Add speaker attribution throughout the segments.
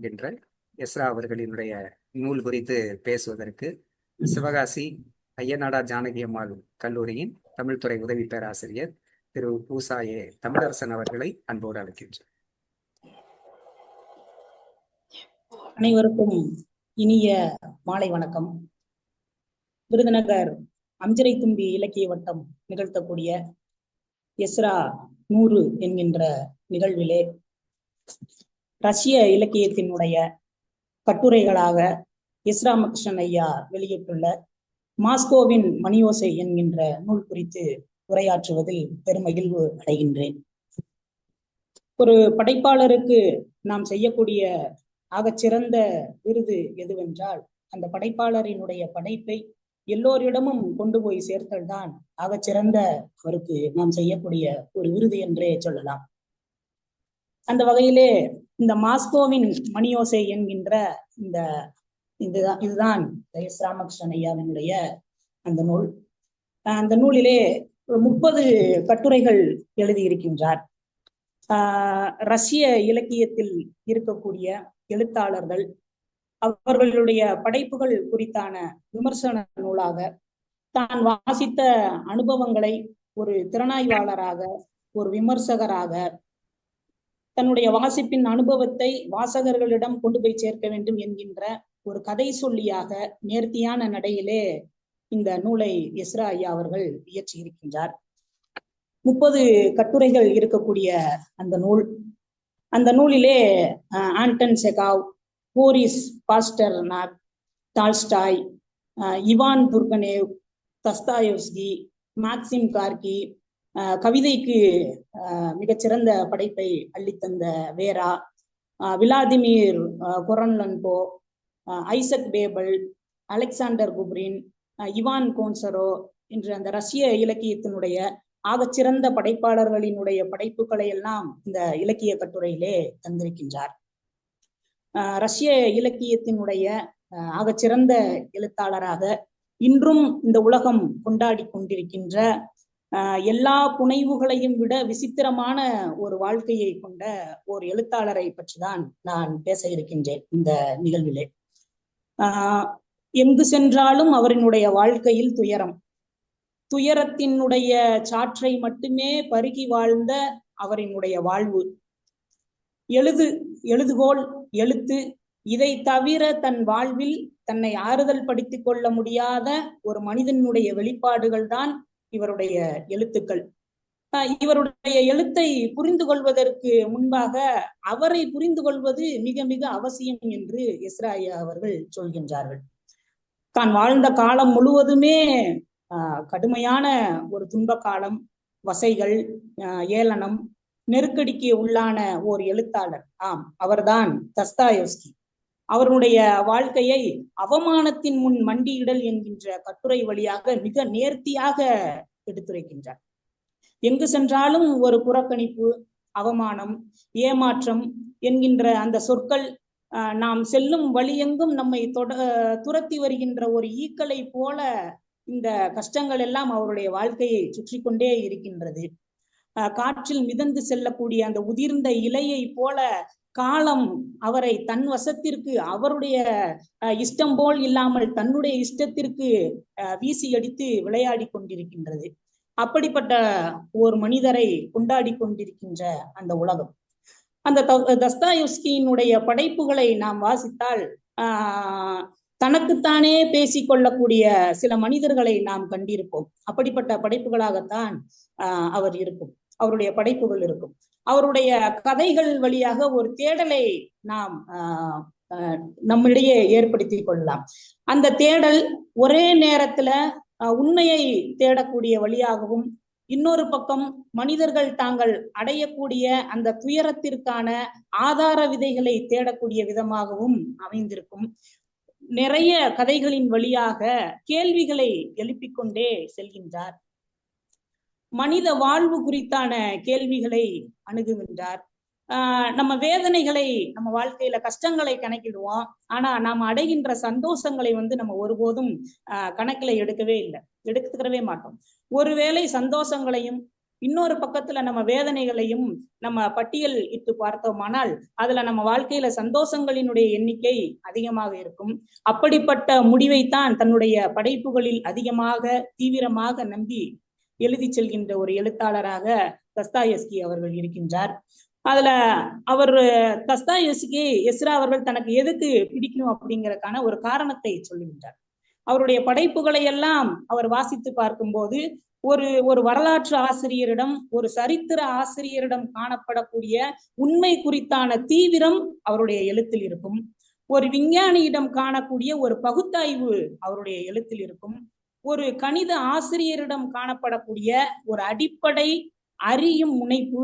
Speaker 1: என்ற எஸ்ரா அவர்களினுடைய நூல் குறித்து பேசுவதற்கு சிவகாசி ஐயனாடார் ஜானகி அம்மாள் கல்லூரியின் தமிழ்துறை உதவி பேராசிரியர் திரு பூசாயே தமிழரசன் அவர்களை அன்போடு அழைக்கின்றேன்
Speaker 2: அனைவருக்கும் இனிய மாலை வணக்கம். விருதுநகர் அஞ்சரை தும்பி இலக்கிய வட்டம் நிகழ்த்தக்கூடிய எஸ்ரா நூறு என்கின்ற நிகழ்விலே ரஷ்ய இலக்கியத்தினுடைய கட்டுரைகளாக எஸ் ராமகிருஷ்ணன் ஐயா வெளியிட்டுள்ள மாஸ்கோவின் மணியோசை என்கின்ற நூல் குறித்து உரையாற்றுவதில் பெருமகிழ்வு அடைகின்றேன். ஒரு படைப்பாளருக்கு நாம் செய்யக்கூடிய ஆகச்சிறந்த விருது எதுவென்றால் அந்த படைப்பாளரினுடைய படைப்பை எல்லோரிடமும் கொண்டு போய் சேர்த்தல் தான் ஆகச்சிறந்த அவருக்கு நாம் செய்யக்கூடிய ஒரு விருது என்றே சொல்லலாம். அந்த வகையிலே இந்த மாஸ்கோவின் மணியோசை என்கின்ற இந்த இதுதான் இதுதான் எஸ் ராமகிருஷ்ணன் ஐயாவினுடைய அந்த நூல். அந்த நூலிலே ஒரு முப்பது கட்டுரைகள் எழுதியிருக்கின்றார். ஆஹ் ரஷ்ய இலக்கியத்தில் இருக்கக்கூடிய எழுத்தாளர்கள் அவர்களுடைய படைப்புகள் குறித்தான விமர்சன நூலாக தான் வாசித்த அனுபவங்களை ஒரு திறனாய்வாளராக ஒரு விமர்சகராக தன்னுடைய வாசிப்பின் அனுபவத்தை வாசகர்களிடம் கொண்டு போய் சேர்க்க வேண்டும் என்கின்ற ஒரு கதை சொல்லியாக நேர்த்தியான நடையிலே இந்த நூலை எஸ்ரா ஐயா அவர்கள் இயற்றி இருக்கின்றார். முப்பது கட்டுரைகள் இருக்கக்கூடிய அந்த நூல். அந்த நூலிலே Anton Chekhov Boris Pasternak Tolstoy Ivan Turgenev Dostoevsky Maxim Gorky கவிதைக்கு மிகச்சிறந்த படைப்பை அள்ளித்தந்த Vera Vladimir குரன்லன்போ Isaac Babel Alexander Kuprin Ivan Goncharov என்ற அந்த ரஷ்ய இலக்கியத்தினுடைய ஆகச்சிறந்த படைப்பாளர்களினுடைய படைப்புகளை எல்லாம் இந்த இலக்கிய கட்டுரையிலே தந்திருக்கின்றார். ரஷ்ய இலக்கியத்தினுடைய ஆகச்சிறந்த எழுத்தாளராக இன்றும் இந்த உலகம் கொண்டாடி கொண்டிருக்கின்ற எல்லா புனைவுகளையும் விட விசித்திரமான ஒரு வாழ்க்கையை கொண்ட ஒரு எழுத்தாளரை பற்றிதான் நான் பேச இருக்கின்றேன் இந்த நிகழ்விலே. ஆஹ் எங்கு சென்றாலும் அவரினுடைய வாழ்க்கையில் துயரம். துயரத்தினுடைய சாற்றை மட்டுமே பருகி வாழ்ந்த அவரினுடைய வாழ்வு. எழுது எழுதுகோள் எழுத்து இதை தவிர தன் வாழ்வில் தன்னை ஆறுதல் படுத்திக் கொள்ள முடியாத ஒரு மனிதனுடைய வெளிப்பாடுகள் தான் இவருடைய எழுத்துக்கள். இவருடைய எழுத்தை புரிந்து கொள்வதற்கு முன்பாக அவரை புரிந்து கொள்வது மிக மிக அவசியம் என்று இஸ்ராயா அவர்கள் சொல்கின்றார்கள். தான் வாழ்ந்த காலம் முழுவதுமே கடுமையான ஒரு துன்ப காலம் வசைகள் ஏளனம் நெருக்கடிக்கு உள்ளான ஓர் எழுத்தாளர். ஆம் அவர்தான் தஸ்தாயோஸ்கி அவருடைய வாழ்க்கையை அவமானத்தின் முன் மண்டியிடல் என்கின்ற கட்டுரை வழியாக மிக நேர்த்தியாக எடுத்துரைக்கின்றார். எங்கு சென்றாலும் ஒரு புறக்கணிப்பு அவமானம் ஏமாற்றம் என்கின்ற அந்த சொற்கள் நாம் செல்லும் வழியெங்கும் நம்மை தொட துரத்தி வருகின்ற ஒரு ஈக்களை போல இந்த கஷ்டங்கள் எல்லாம் அவருடைய வாழ்க்கையை சுற்றி கொண்டே இருக்கின்றது. காற்றில் மிதந்து செல்லக்கூடிய அந்த உதிர்ந்த இலையை போல காலம் அவரை தன் வசத்திற்கு அவருடைய இஷ்டம் போல் இல்லாமல் தன்னுடைய இஷ்டத்திற்கு வீசி அடித்து விளையாடி கொண்டிருக்கின்றது. அப்படிப்பட்ட ஒரு மனிதரை கொண்டாடி கொண்டிருக்கின்ற அந்த உலகம். அந்த தஸ்தாயுஸ்கியினுடைய படைப்புகளை நாம் வாசித்தால் ஆஹ் தனக்குத்தானே பேசிக்கொள்ளக்கூடிய சில மனிதர்களை நாம் கண்டிருப்போம். அப்படிப்பட்ட படைப்புகளாகத்தான் ஆஹ் அவர் இருக்கும். அவருடைய படைப்புகள் இருக்கும். அவருடைய கதைகள் வழியாக ஒரு தேடலை நாம் ஆஹ் நம்மிடையே ஏற்படுத்தி கொள்ளலாம். அந்த தேடல் ஒரே நேரத்துல உண்மையை தேடக்கூடிய வழியாகவும் இன்னொரு பக்கம் மனிதர்கள் தாங்கள் அடையக்கூடிய அந்த துயரத்திற்கான ஆதார விதைகளை தேடக்கூடிய விதமாகவும் அமைந்திருக்கும். நிறைய கதைகளின் வழியாக கேள்விகளை எழுப்பிக் கொண்டே செல்கின்றார். மனித வாழ்வு குறித்தான கேள்விகளை அணுகுகின்றார். ஆஹ் நம்ம வேதனைகளை நம்ம வாழ்க்கையில கஷ்டங்களை கணக்கிடுவோம். ஆனா நாம் அடைகின்ற சந்தோஷங்களை வந்து நம்ம ஒருபோதும் ஆஹ் கணக்கில எடுக்கவே இல்லை. எடுத்துக்கிறவே மாட்டோம். ஒருவேளை சந்தோஷங்களையும் இன்னொரு பக்கத்துல நம்ம வேதனைகளையும் நம்ம பட்டியல் இட்டு பார்த்தோமானால் அதுல நம்ம வாழ்க்கையில சந்தோஷங்களினுடைய எண்ணிக்கை அதிகமாக இருக்கும். அப்படிப்பட்ட முடிவைத்தான் தன்னுடைய படைப்புகளில் அதிகமாக தீவிரமாக நம்பி எழுதி செல்கின்ற ஒரு எழுத்தாளராக தஸ்தாயஸ்கி அவர்கள் இருக்கின்றார். அதுல அவர் தஸ்தாயஸ்கி எஸ்ரா அவர்கள் தனக்கு எதுக்கு பிடிக்கும் அப்படிங்கறதுக்கான ஒரு காரணத்தை சொல்லுகின்றார். அவருடைய படைப்புகளை எல்லாம் அவர் வாசித்து பார்க்கும்போது ஒரு ஒரு வரலாற்று ஆசிரியரிடம் ஒரு சரித்திர ஆசிரியரிடம் காணப்படக்கூடிய உண்மை குறித்தான தீவிரம் அவருடைய எழுத்தில் இருக்கும். ஒரு விஞ்ஞானியிடம் காணக்கூடிய ஒரு பகுத்தாய்வு அவருடைய எழுத்தில் இருக்கும். ஒரு கணித ஆசிரியரிடம் காணப்படக்கூடிய ஒரு அடிப்படை அறியும் முனைப்பு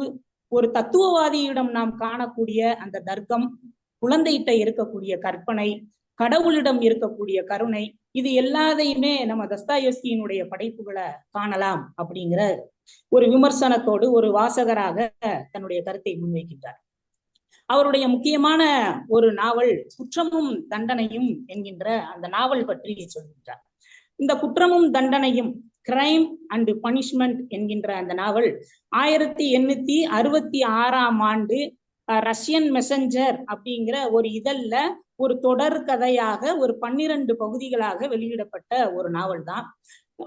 Speaker 2: ஒரு தத்துவவாதியிடம் நாம் காணக்கூடிய அந்த தர்க்கம் குழந்தைகிட்ட இருக்கக்கூடிய கற்பனை கடவுளிடம் இருக்கக்கூடிய கருணை இது எல்லாத்தையுமே நம்ம தஸ்தாயஸ்கியினுடைய படைப்புகளை காணலாம் அப்படிங்கிற ஒரு விமர்சனத்தோடு ஒரு வாசகராக தன்னுடைய கருத்தை முன்வைக்கின்றார். அவருடைய முக்கியமான ஒரு நாவல் குற்றமும் தண்டனையும் என்கின்ற அந்த நாவல் பற்றி சொல்கின்றார். இந்த குற்றமும் தண்டனையும் கிரைம் அண்ட் பனிஷ்மெண்ட் என்கின்ற அந்த நாவல் ஆயிரத்தி எண்ணூத்தி அறுபத்தி ஆறாம் ஆண்டு ரஷ்யன் மெசஞ்சர் அப்படிங்கிற ஒரு இதழ்ல ஒரு தொடர் கதையாக ஒரு பன்னிரண்டு பகுதிகளாக வெளியிடப்பட்ட ஒரு நாவல் தான்.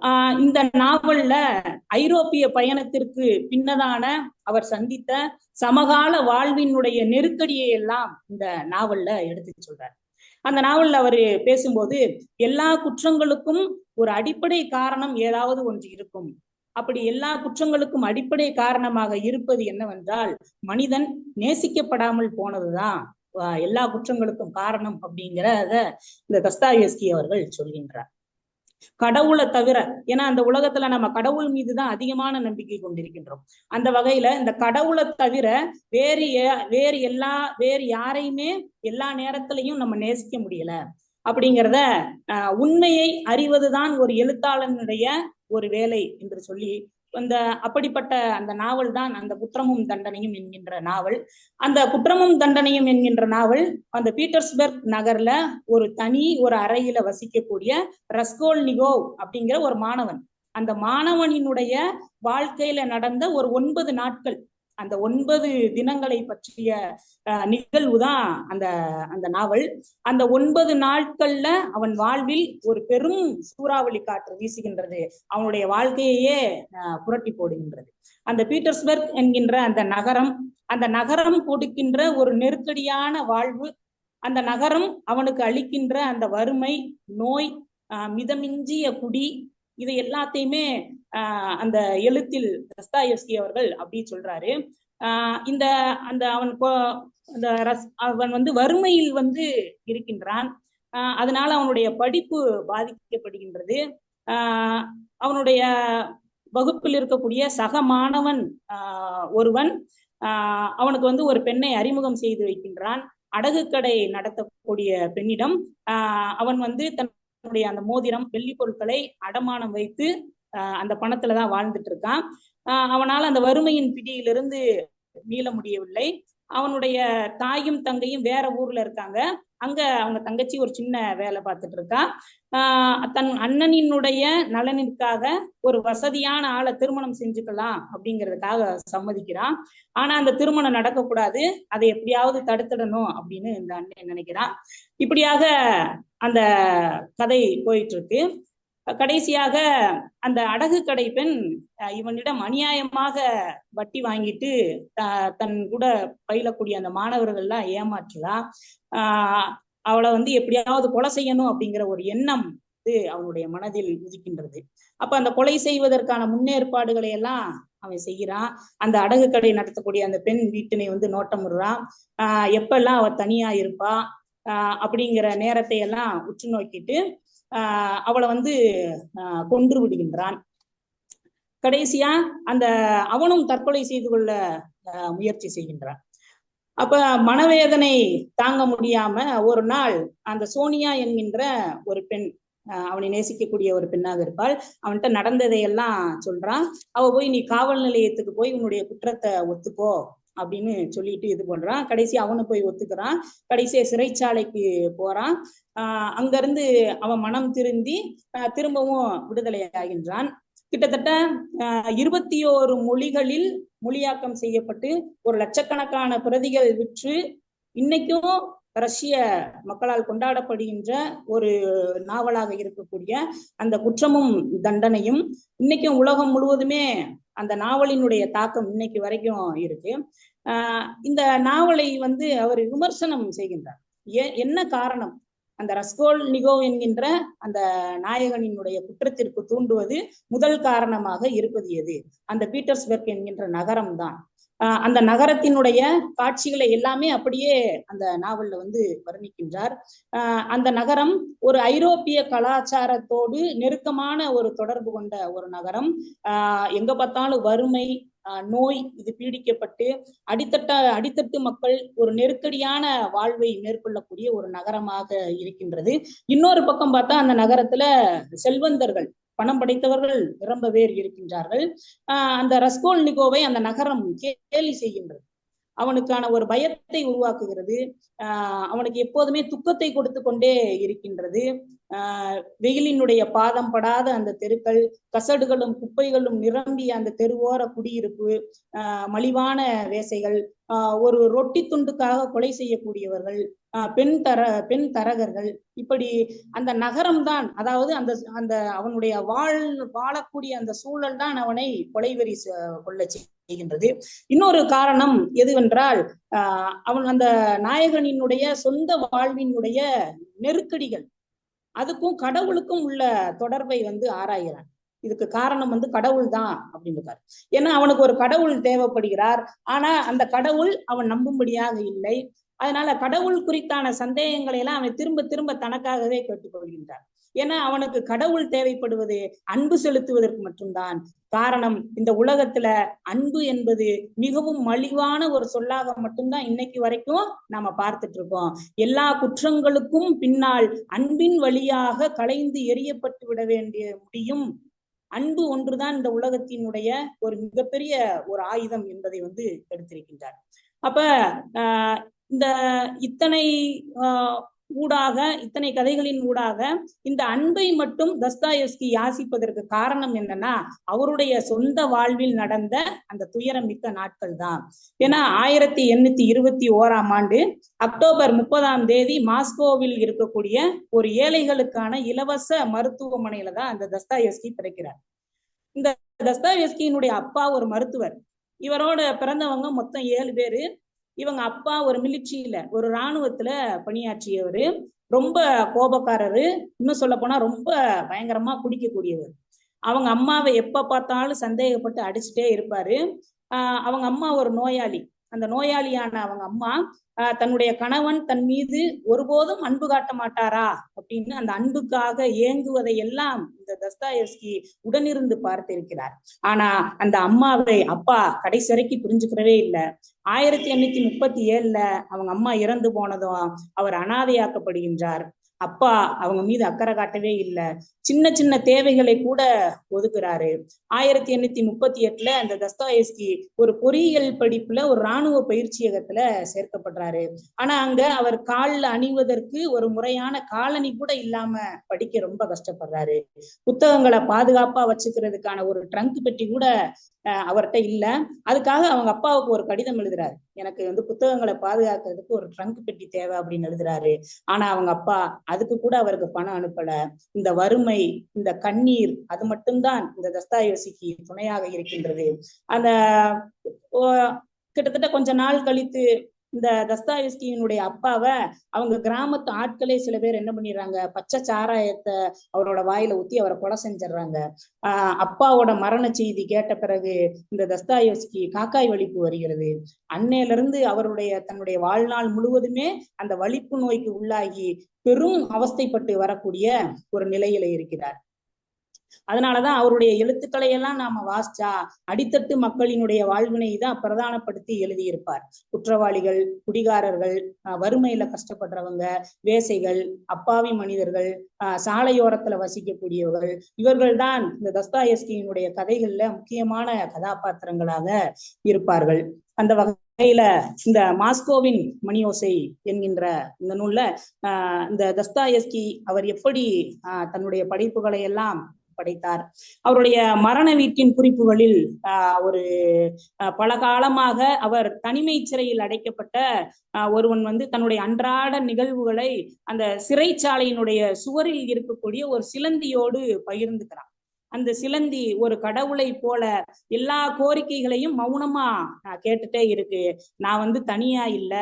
Speaker 2: ஆஹ் இந்த நாவல்ல ஐரோப்பிய பயணத்திற்கு பின்னதான அவர் சந்தித்த சமகால வாழ்வினுடைய நெருக்கடியை எல்லாம் இந்த நாவல்ல எடுத்து சொல்றார். அந்த நாவல்ல அவர் பேசும்போது எல்லா குற்றங்களுக்கும் ஒரு அடிப்படை காரணம் ஏதாவது ஒன்று இருக்கும். அப்படி எல்லா குற்றங்களுக்கும் அடிப்படை காரணமாக இருப்பது என்னவென்றால் மனிதன் நேசிக்கப்படாமல் போனதுதான் எல்லா குற்றங்களுக்கும் காரணம் அப்படிங்கிறத இந்த தஸ்தாயஸ்கி அவர்கள் சொல்கின்றார். கடவுளை தவிர ஏன்னா அந்த உலகத்துல நம்ம கடவுள் மீதுதான் அதிகமான நம்பிக்கை கொண்டிருக்கின்றோம். அந்த வகையில இந்த கடவுளை தவிர வேறு வேறு எல்லா வேறு யாரையுமே எல்லா நேரத்திலையும் நம்ம நேசிக்க முடியல. அப்படிங்கிறத உண்மையை அறிவதுதான் ஒரு எழுத்தாளனுடைய ஒரு வேலை என்று சொல்லி அந்த அப்படிப்பட்ட அந்த நாவல் தான் அந்த குற்றமும் தண்டனையும் என்கின்ற நாவல். அந்த குற்றமும் தண்டனையும் என்கின்ற நாவல் அந்த பீட்டர்ஸ்பர்க் நகர்ல ஒரு தனி ஒரு அறையில வசிக்கக்கூடிய ரஸ்கோல் நிகோவ் அப்படிங்கிற ஒரு மாணவன். அந்த மாணவனினுடைய வாழ்க்கையில நடந்த ஒரு ஒன்பது நாட்கள் அந்த ஒன்பது தினங்களை பற்றிய நிகழ்வு தான் அந்த அந்த நாவல். அந்த ஒன்பது நாட்கள்ல அவன் வாழ்வில் ஒரு பெரும் சூறாவளி காற்று வீசுகின்றது. அவனுடைய வாழ்க்கையே புரட்டி போடுகின்றது. அந்த பீட்டர்ஸ்பர்க் என்கின்ற அந்த நகரம் அந்த நகரம் கொடுக்கின்ற ஒரு நெருக்கடியான வாழ்வு அந்த நகரம் அவனுக்கு அளிக்கின்ற அந்த வறுமை நோய் மிதமிஞ்சிய குடி இது எல்லாத்தையுமே ஆஹ் அந்த எழுத்தில் தஸ்தாயஸ்கி அவர்கள் அப்படி சொல்றாரு. ஆஹ் இந்த அந்த அவன் அந்த ரஸ் அவன் வந்து வறுமையில் வந்து இருக்கின்றான். ஆஹ் அதனால அவனுடைய படிப்பு பாதிக்கப்படுகின்றது. ஆஹ் அவனுடைய வகுப்பில் இருக்கக்கூடிய சக மாணவன் ஆஹ் ஒருவன் ஆஹ் அவனுக்கு வந்து ஒரு பெண்ணை அறிமுகம் செய்து வைக்கின்றான். அடகு கடை நடத்தக்கூடிய பெண்ணிடம் ஆஹ் அவன் வந்து தன்னுடைய அந்த மோதிரம் வெள்ளி பொருட்களை அடமானம் வைத்து அந்த பணத்துலதான் வாழ்ந்துட்டு இருக்கான். அவனால் அந்த வறுமையின் பிடியிலிருந்து மீள முடியவில்லை. அவனுடைய தாயும் தங்கையும் வேற ஊர்ல இருக்காங்க. அங்க அவங்க தங்கச்சி ஒரு சின்ன வேலை பார்த்துட்டு இருக்கா. ஆஹ் தன் அண்ணனினுடைய நலனிற்காக ஒரு வசதியான ஆளை திருமணம் செஞ்சுக்கலாம் அப்படிங்கிறதுக்காக சம்மதிக்கிறான். ஆனா அந்த திருமணம் நடக்கக்கூடாது. அதை எப்படியாவது தடுத்துடணும் அப்படின்னு இந்த அண்ணன் நினைக்கிறான். இப்படியாக அந்த கதை போயிட்டு இருக்கு. கடைசியாக அந்த அடகு கடை பெண் இவனிடம் அநியாயமாக வட்டி வாங்கிட்டு தன் கூட பயிலக்கூடிய அந்த மாணவர்கள்லாம் ஏமாற்றுதா ஆஹ் அவளை வந்து எப்படியாவது கொலை செய்யணும் அப்படிங்கிற ஒரு எண்ணம் வந்து அவனுடைய மனதில் உதிக்கின்றது. அப்ப அந்த கொலை செய்வதற்கான முன்னேற்பாடுகளை எல்லாம் அவன் செய்கிறான். அந்த அடகு கடை நடத்தக்கூடிய அந்த பெண் வீட்டினை வந்து நோட்டமிடுறான் ஆஹ் எப்பெல்லாம் அவ தனியா இருப்பா? ஆஹ் அப்படிங்கிற நேரத்தை எல்லாம் உற்று நோக்கிட்டு ஆஹ் அவளை வந்து ஆஹ் கொன்று விடுகின்றான். கடைசியா அந்த அவனும் தற்கொலை செய்து கொள்ள முயற்சி செய்கின்றான். அப்ப மனவேதனை தாங்க முடியாம ஒரு நாள் அந்த சோனியா என்கின்ற ஒரு பெண் அவனை நேசிக்கக்கூடிய ஒரு பெண்ணாக இருப்பாள். அவன்கிட்ட நடந்ததையெல்லாம் சொல்றான். அவ போய் நீ காவல் நிலையத்துக்கு போய் உன்னுடைய குற்றத்தை ஒத்துக்கோ. அப்படின்னு சொல்லிட்டு இது பண்றான். கடைசி அவனு போய் ஒத்துக்கிறான். கடைசியா சிறைச்சாலைக்கு போறான். ஆஹ் அங்கிருந்து அவன் மனம் திருந்தி திரும்பவும் விடுதலை ஆகின்றான். கிட்டத்தட்ட ஆஹ் இருபத்தி ஓரு மொழிகளில் மொழியாக்கம் செய்யப்பட்டு ஒரு லட்சக்கணக்கான பிரதிகள் விற்று இன்னைக்கும் ரஷ்ய மக்களால் கொண்டாடப்படுகின்ற ஒரு நாவலாக இருக்கக்கூடிய அந்த குற்றமும் தண்டனையும் இன்னைக்கும் உலகம் முழுவதுமே அந்த நாவலினுடைய தாக்கம் இன்னைக்கு வரைக்கும் இருக்கு. இந்த நாவலை வந்து அவர் விமர்சனம் செய்கின்றார். ஏ என்ன காரணம்? அந்த ரஸ்கோல் நிகோ என்கின்ற அந்த நாயகனினுடைய குற்றத்திற்கு தூண்டுவது முதல் காரணமாக இருப்பது எது? அந்த பீட்டர்ஸ்பர்க் என்கின்ற நகரம் தான் ஆஹ் அந்த நகரத்தினுடைய காட்சிகளை எல்லாமே அப்படியே அந்த நாவல்ல வந்து வர்ணிக்கின்றார். ஆஹ் அந்த நகரம் ஒரு ஐரோப்பிய கலாச்சாரத்தோடு நெருக்கமான ஒரு தொடர்பு கொண்ட ஒரு நகரம். ஆஹ் எங்க பார்த்தாலும் வறுமை நோய் இது பீடிக்கப்பட்டு அடித்தட்ட அடித்தட்டு மக்கள் ஒரு நெருக்கடியான வாழ்வை மேற்கொள்ளக்கூடிய ஒரு நகரமாக இருக்கின்றது. இன்னொரு பக்கம் பார்த்தா அந்த நகரத்துல செல்வந்தர்கள் பணம் படைத்தவர்கள் நிரம்ப பேர் இருக்கின்றார்கள். ஆஹ் அந்த ரஸ்கோல் நிகோவை அந்த நகரம் கேலி செய்கின்றது. அவனுக்கான ஒரு பயத்தை உருவாக்குகிறது. ஆஹ் அவனுக்கு எப்போதுமே துக்கத்தை கொடுத்து கொண்டே இருக்கின்றது. ஆஹ் வெயிலினுடைய பாதம் படாத அந்த தெருக்கள் கசடுகளும் குப்பைகளும் நிரம்பிய அந்த தெருவோர குடியிருப்பு ஆஹ் மலிவான வேசைகள் ஆஹ் ஒரு ரொட்டி துண்டுக்காக கொலை செய்யக்கூடியவர்கள் பெண் தர பெண் தரகர்கள். இப்படி அந்த நகரம் தான் அதாவது அந்த அந்த அவனுடைய வாழ் வாழக்கூடிய அந்த சூழல் தான் அவனை கொலைவெறி கொள்ள செய்கின்றது. இன்னொரு காரணம் எதுவென்றால் ஆஹ் அவன் அந்த நாயகனினுடைய சொந்த வாழ்வினுடைய நெருக்கடிகள். அதுக்கும் கடவுளுக்கும் உள்ள தொடர்பை வந்து ஆராய்கிறான். இதுக்கு காரணம் வந்து கடவுள் தான் அப்படின்னு ஏன்னா அவனுக்கு ஒரு கடவுள் தேவைப்படுகிறார். ஆனா அந்த கடவுள் அவன் நம்பும்படியாக இல்லை. அதனால கடவுள் குறித்தான சந்தேகங்களை எல்லாம் அவன் திரும்ப திரும்ப தனக்காகவே கேட்டுக்கொள்கின்றான் ஏன்னா அவனுக்கு கடவுள் தேவைப்படுவது அன்பு செலுத்துவதற்கு மட்டும்தான். காரணம் இந்த உலகத்துல அன்பு என்பது மிகவும் மலிவான ஒரு சொல்லாக மட்டும்தான் இன்னைக்கு வரைக்கும் நாம பார்த்துட்டு இருக்கோம் எல்லா குற்றங்களுக்கும் பின்னால் அன்பின் வழியாக களைந்து எரியப்பட்டு விட வேண்டிய முடியும். அன்பு ஒன்றுதான் இந்த உலகத்தினுடைய ஒரு மிகப்பெரிய ஒரு ஆயுதம் என்பதை வந்து எடுத்திருக்கின்றார். அப்ப ஆஹ் இந்த இத்தனை ஆஹ் ஊடாக இத்தனை கதைகளின் ஊடாக இந்த அன்பை மட்டும் தஸ்தாயஸ்கி யாசிப்பதற்கு காரணம் என்னன்னா அவருடைய சொந்த வாழ்வில் நடந்த அந்த துயரம் மிக்க நாட்கள் தான். ஏன்னா ஆயிரத்தி எண்ணூத்தி இருபத்தி ஓராம் ஆண்டு அக்டோபர் முப்பதாம் தேதி மாஸ்கோவில் இருக்கக்கூடிய ஒரு ஏழைகளுக்கான இலவச மருத்துவமனையில தான் அந்த தஸ்தாயஸ்கி பிறக்கிறார். இந்த தஸ்தாயஸ்கியினுடைய அப்பா ஒரு மருத்துவர். இவரோட பிறந்தவங்க மொத்தம் ஏழு பேரு. இவங்க அப்பா ஒரு மிலிட்ரியில ஒரு இராணுவத்துல பணியாற்றியவர். ரொம்ப கோபக்காரரு. இன்னும் சொல்ல போனா ரொம்ப பயங்கரமா குடிக்கக்கூடியவர். அவங்க அம்மாவை எப்ப பார்த்தாலும் சந்தேகப்பட்டு அடிச்சுட்டே இருப்பாரு. ஆஹ் அவங்க அம்மா ஒரு நோயாளி. அந்த நோயாளியான அவங்க அம்மா தன்னுடைய கணவன் தன் மீது ஒருபோதும் அன்பு காட்ட மாட்டாரா? அப்படின்னு அந்த அன்புக்காக ஏங்குவதை எல்லாம் இந்த தஸ்தாயஸ்கி உடனிருந்து பார்த்திருக்கிறார். ஆனா அந்த அம்மாவை அப்பா கடைசி வரைக்கும் புரிஞ்சுக்கிறவே இல்லை. ஆயிரத்தி எண்ணூத்தி முப்பத்தி ஏழுல அவங்க அம்மா இறந்து போனதும் அவர் அனாதையாக்கப்படுகின்றார். அப்பா அவங்க மீது அக்கறை காட்டவே இல்லை. சின்ன சின்ன தேவைகளை கூட ஒதுக்குறாரு. ஆயிரத்தி எண்ணூத்தி முப்பத்தி எட்டுல அந்த தஸ்தாயஸ்கி ஒரு பொறியியல் படிப்புல ஒரு இராணுவ பயிற்சியகத்துல சேர்க்கப்படுறாரு. ஆனா அங்க அவர் காலில் அணிவதற்கு ஒரு முறையான காலணி கூட இல்லாம படிக்க ரொம்ப கஷ்டப்படுறாரு. புத்தகங்களை பாதுகாப்பா வச்சுக்கிறதுக்கான ஒரு ட்ரங்க் பெட்டி கூட அவர்கிட்ட இல்ல. அதுக்காக அவங்க அப்பாவுக்கு ஒரு கடிதம் எழுதுறாரு. எனக்கு வந்து புத்தகங்களை பாதுகாக்கிறதுக்கு ஒரு ட்ரங்க் பெட்டி தேவை அப்படின்னு எழுதுறாரு. ஆனா அவங்க அப்பா அதுக்கு கூட அவருக்கு பணம் அனுப்பல. இந்த வறுமை இந்த கண்ணீர் அது மட்டும்தான் இந்த தஸ்தாயோசிக்கு துணையாக இருக்கின்றது. அந்த கிட்டத்தட்ட கொஞ்ச நாள் கழித்து இந்த தஸ்தாயஸ்கியினுடைய அப்பாவை அவங்க கிராமத்து ஆட்களே சில பேர் என்ன பண்ணிடுறாங்க? பச்சை சாராயத்தை அவரோட வாயில ஊத்தி அவரை கொலை செஞ்சிடுறாங்க. ஆஹ் அப்பாவோட மரண செய்தி கேட்ட பிறகு இந்த தஸ்தாயஸ்கி காக்காய் வலிப்பு வருகிறது. அன்னையில இருந்து அவருடைய தன்னுடைய வாழ்நாள் முழுவதுமே அந்த வலிப்பு நோய்க்கு உள்ளாகி பெரும் அவஸ்தைப்பட்டு வரக்கூடிய ஒரு நிலையில இருக்கிறார். அதனாலதான் அவருடைய எழுத்துக்களை எல்லாம் நாம வாசிச்சா அடித்தட்டு மக்களினுடைய வாழ்வினை தான் பிரதானப்படுத்தி எழுதியிருப்பார். குற்றவாளிகள் குடிகாரர்கள் வறுமையில கஷ்டப்படுறவங்க வேசைகள் அப்பாவி மனிதர்கள் ஆஹ் சாலையோரத்துல வசிக்கக்கூடியவர்கள் இவர்கள் தான் இந்த தஸ்தாயஸ்கியினுடைய கதைகள்ல முக்கியமான கதாபாத்திரங்களாக இருப்பார்கள். அந்த வகையில இந்த மாஸ்கோவின் மணியோசை என்கின்ற இந்த நூல்ல ஆஹ் இந்த தஸ்தாயஸ்கி அவர் எப்படி ஆஹ் தன்னுடைய படைப்புகளை எல்லாம் படைத்தார். அவருடைய மரண வீட்டின் குறிப்புகளில் ஒரு பல காலமாக அவர் தனிமை சிறையில் அடைக்கப்பட்ட ஒருவன் வந்து தன்னுடைய அன்றாட நிகழ்வுகளை அந்த சிறைச்சாலையினுடைய சுவரில் இருக்கக்கூடிய ஒரு சிலந்தியோடு பகிர்ந்துக்கிறான் அந்த சிலந்தி ஒரு கடவுளை போல எல்லா கோரிக்கைகளையும் மௌனமா ஆஹ் கேட்டுட்டே இருக்கு. நான் வந்து தனியா இல்ல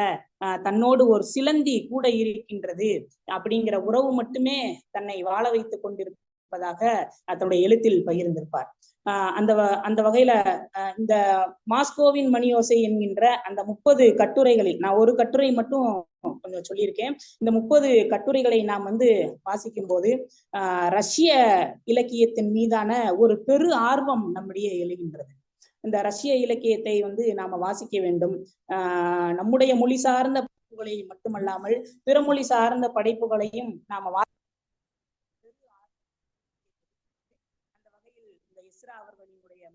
Speaker 2: ஆஹ் தன்னோடு ஒரு சிலந்தி கூட இருக்கின்றது அப்படிங்கிற உறவு மட்டுமே தன்னை வாழ வைத்துக் கொண்டிருக்கு இருப்பதாக தன்னுடைய எழுத்தில் பகிர்ந்திருப்பார். ஆஹ் அந்த வ- அந்த வகையில இந்த மாஸ்கோவின் மணியோசை என்கின்ற அந்த முப்பது கட்டுரைகளில் நான் ஒரு கட்டுரை மட்டும் கொஞ்சம் சொல்லியிருக்கேன். இந்த முப்பது கட்டுரைகளை நாம் வந்து வாசிக்கும் போது ஆஹ் ரஷ்ய இலக்கியத்தின் மீதான ஒரு பெரு ஆர்வம் நம்முடைய எழுகின்றது. இந்த ரஷ்ய இலக்கியத்தை வந்து நாம வாசிக்க வேண்டும். ஆஹ் நம்முடைய மொழி சார்ந்த படைப்புகளை மட்டுமல்லாமல் பிற மொழி சார்ந்த படைப்புகளையும் நாம வா அந்த வகையில் இந்த இஸ்ரா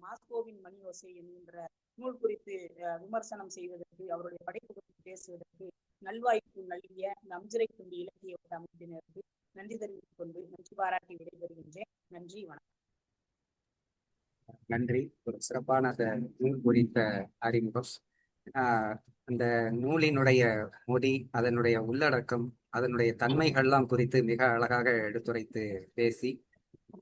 Speaker 2: மாஸ்கோவின் மணி ஓசை என்கின்ற நூல் குறித்து விமர்சனம் செய்வதற்கு அவருடைய படைப்பு குறித்து பேசுவதற்கு நல்வாய்ப்பு நல்கிய இந்த அம்ஜரை துண்டி இலக்கிய அமைப்பினருக்கு நன்றி தெரிவித்துக் கொண்டு நன்றி பாராட்டி விடைபெறுகின்றேன். நன்றி வணக்கம்.
Speaker 1: நன்றி. ஒரு சிறப்பான அந்த நூல் குறித்த அறிமுகம். ஆஹ் அந்த நூலினுடைய மொழி அதனுடைய உள்ளடக்கம் அதனுடைய தன்மைகள்லாம் குறித்து மிக அழகாக எடுத்துரைத்து பேசி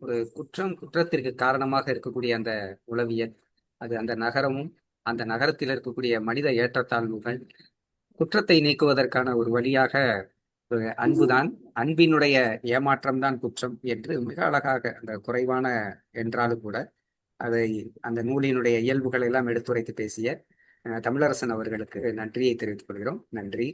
Speaker 1: ஒரு குற்றம் குற்றத்திற்கு காரணமாக இருக்கக்கூடிய அந்த உளவியல் அது அந்த நகரமும் அந்த நகரத்தில் இருக்கக்கூடிய மனித ஏற்றத்தாழ்வுகள் குற்றத்தை நீக்குவதற்கான ஒரு வழியாக அன்புதான் அன்பினுடைய ஏமாற்றம்தான் குற்றம் என்று மிக அழகாக அந்த குறைவான என்றாலும் கூட அதை அந்த நூலினுடைய இயல்புகளை எல்லாம் எடுத்துரைத்து பேசிய அஹ், தமிழரசன் அவர்களுக்கு நன்றியை தெரிவித்துக் கொள்கிறோம். நன்றி.